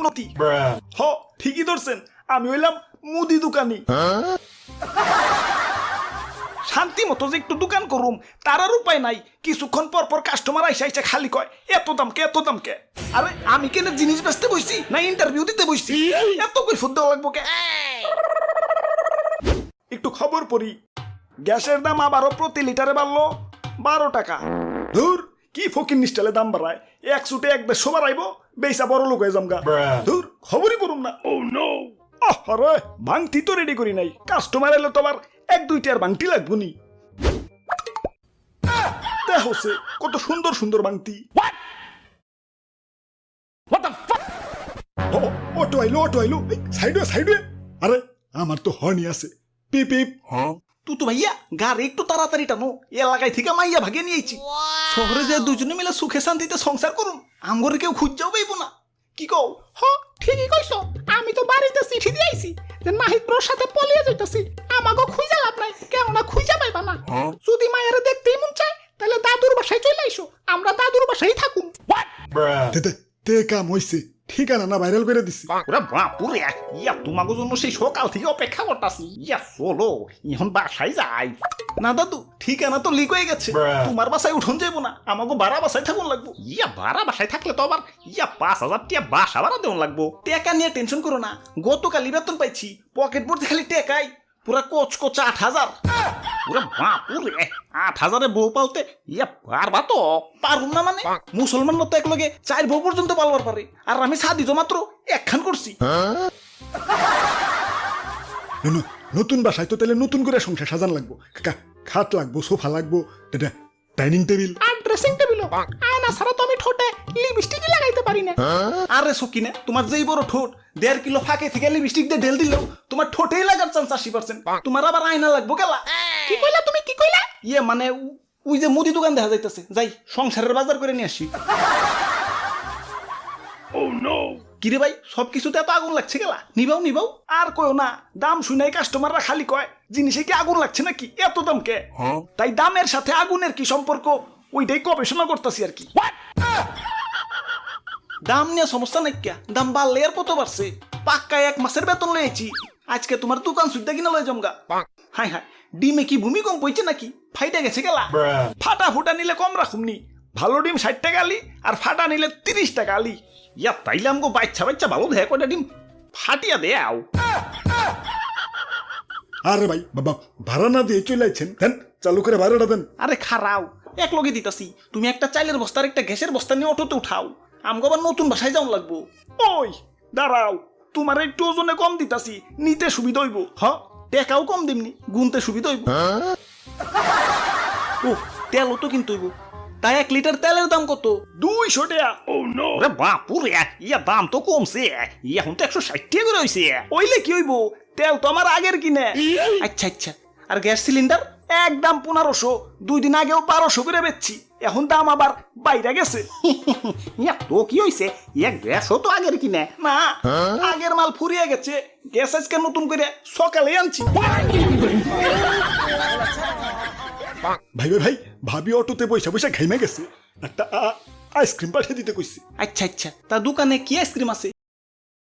উন্নতি। হ ঠিকই ধরছেন। আমি হইলাম মুদি দোকানি। শান্তি মতো যে একটু দোকান করুম তার আর উপায় নাই। কিছুক্ষণ পর পর কাস্টমার আইসা আইসা খালি কয় এত দাম কে এত দাম কে? আরে আমি কেন জিনিস বেচতে বইছি না ইন্টারভিউ দিতে বইছি? এত কই দেওয়া লাগবো কে? একটু খবর পড়ি। গ্যাসের দাম আবারও প্রতি লিটারে বাড়লো বারো টাকা। ধুর কি ফকির নিষ্টালে দাম বাড়ায়? এক সুটে এক দেড়শো বাড়াইবো বেসা বড় লোক হয়ে জামগা ধুর খবরই পড়ুম না। ও নো আরে ভাঙতি তো রেডি করি নাই। কাস্টমার এলে তো আবার এক দুইটার ভাঙতি লাগবো নি। দেখছে কত সুন্দর সুন্দর ভাঙতি অটো আইলো অটো আইলো। সাইডে সাইডে। আরে আমার তো হর্নি আছে। পিপ পিপ। তুই তো ভাইয়া গাড়ি একটু তাড়াতাড়ি টানো। এলাকায় থেকে মাইয়া ভাগে নিয়েছি। শহরে যে দুজনে মিলে সুখে শান্তিতে সংসার করুন আমগরে কেউ খুঁজাও পাইব না। কি কও? হ ঠিকই কইছো। আমি তো বাড়িতে চিঠি দিয়েছি যে নাহিদ ব্রোর সাথে পলিয়ে যাইতাছি। আমাকে খুঁজে লাভ নাই কেননা খুঁজে পাইবা না। যদি মায়ের দেখতেই মন চায় তাহলে দাদুর বাসায় চলে আইসো। আমরা দাদুর বাসায় থাকুম তে তে তে কাম হইছে। ঠিকানা না ভাইরাল করে দিছি। ওরা বাপুরে ইয়া তোমাকে জন্য সেই সকাল থেকে অপেক্ষা করতাছি। ইয়া চলো এখন বাসায় যাই। না দাদু ঠিকানা তো লিক হয়ে গেছে। তোমার বাসায় উঠন যাইবো না আমাকে বাড়া বাসায় থাকুন লাগবো। ইয়া ভাড়া বাসায় থাকলে তো আবার ইয়া পাঁচ হাজার টিয়া বাসা ভাড়া দেওয়া লাগবো। টাকা নিয়ে টেনশন করো না। গতকালই বেতন পাইছি পকেট ভর্তি খালি টেকাই পুরা কোচ কোচ আট হাজার। ওরা বাপুরে আট হাজারে বউ পালতে ইয়া পারবা তো পারুম না মানে? মুসলমান তো একলগে চার বউ পর্যন্ত পালবার পারে আর আমি সাদি তো মাত্র একখান করছি নতুন বাসায় তো তাহলে নতুন করে সংসার সাজান লাগবো। খাট লাগবো সোফা লাগবো ডাইনিং টেবিল। আর ড্রেসিং টেবিলও আয়না ছাড়া তো আমি ঠোঁটে লিপস্টিকই লাগাইতে পারি না। আরে সকিনে তোমার যেই বড় ঠোঁট দেড় কিলো ফাঁকে থেকে লিপস্টিক দিয়ে ঢেল দিলেও তোমার ঠোঁটেই লাগার চান্স আশি পার্সেন্ট তোমার আবার আয়না লাগবো কেলা? কি কইলা তুমি? কি কইলা? ইয়ে মানে ওই যে মুদি দোকান দেখা যাইতেছে। যাই সংসারের বাজার করে নিয়ে আসি। ও নো কিরে ভাই সব কিছুতে এত আগুন লাগছে গেলা? নিবাও নিবাও। আর কয়ও না দাম শুনাই কাস্টমাররা খালি কয় জিনিসে কি আগুন লাগছে নাকি? এত দাম কে? তাই দামের সাথে আগুনের কি সম্পর্ক? ওইটাই গবেষণা করতেছি আর কি। দাম নিয়ে সমস্যা নাই কে? দাম বাড়লে আর কত বাড়ছে? পাক্কায় এক মাসের বেতন লয়েছি আজকে তোমার দোকান সুদ্ধা কিনা লয়ে জমগা হাই হাই ডিমে কি ভূমিকম্প হইছে নাকি? ফাইটা গেছে গেলা। ফাটা ফুটা নিলে কম রাখুমনি ভালো ডিম ষাট টাকা আলি আর ফাটা নিলে তিরিশ টাকা আলি। ইয়া তাইলে আমগো বাচ্চা বাচ্চা ভালো দেখে কয়টা ডিম? ফাটিয়া দেও আরে ভাই বাবা ভাড়া না দিয়ে চলে আইছেন। দেন চালু করে ভাড়াটা দেন। আরে খারাও এক লগে দিতাছি। তুমি একটা চাইলের বস্তার একটা গ্যাসের বস্তা নিয়ে অটোতে উঠাও। আমগো আবার নতুন বাসায় যাওয়া লাগবো। ওই দাঁড়াও। তোমার একটু ওজনে কম দিতাছি নিতে সুবিধা হইব। হ? টেকাও কম দিমনি গুনতে সুবিধা হইব। ও তেলও তো কিনতে হইব। তাই এক লিটার তেলের দাম কত? দুইশো টাকা। ওরে বাপুরে ইয়া দাম তো কমছে। ইয়া এখন তো একশো ষাট টাকা করে হয়েছে ওইলে কি হইব? তেল তো আমার আগের কিনে। আচ্ছা আচ্ছা। আর গ্যাস সিলিন্ডার একদম পনেরোশো। দুই দিন আগেও বারোশো করে বেচছি। এখন দাম আবার বাইরে গেছে। ইয়া তো কি হয়েছে ইয়া গ্যাসও তো আগের কিনে। না আগের মাল ফুরিয়ে গেছে। গ্যাস আজকে নতুন করে সকালে আনছি। ভাই ভাই ভাই ভাবি অটোতে পয়সা পয়সা ঘাইমে গেছে। একটা আইসক্রিম পাঠিয়ে দিতে কইছি। আচ্ছা আচ্ছা। তা দোকানে কি আইসক্রিম আছে?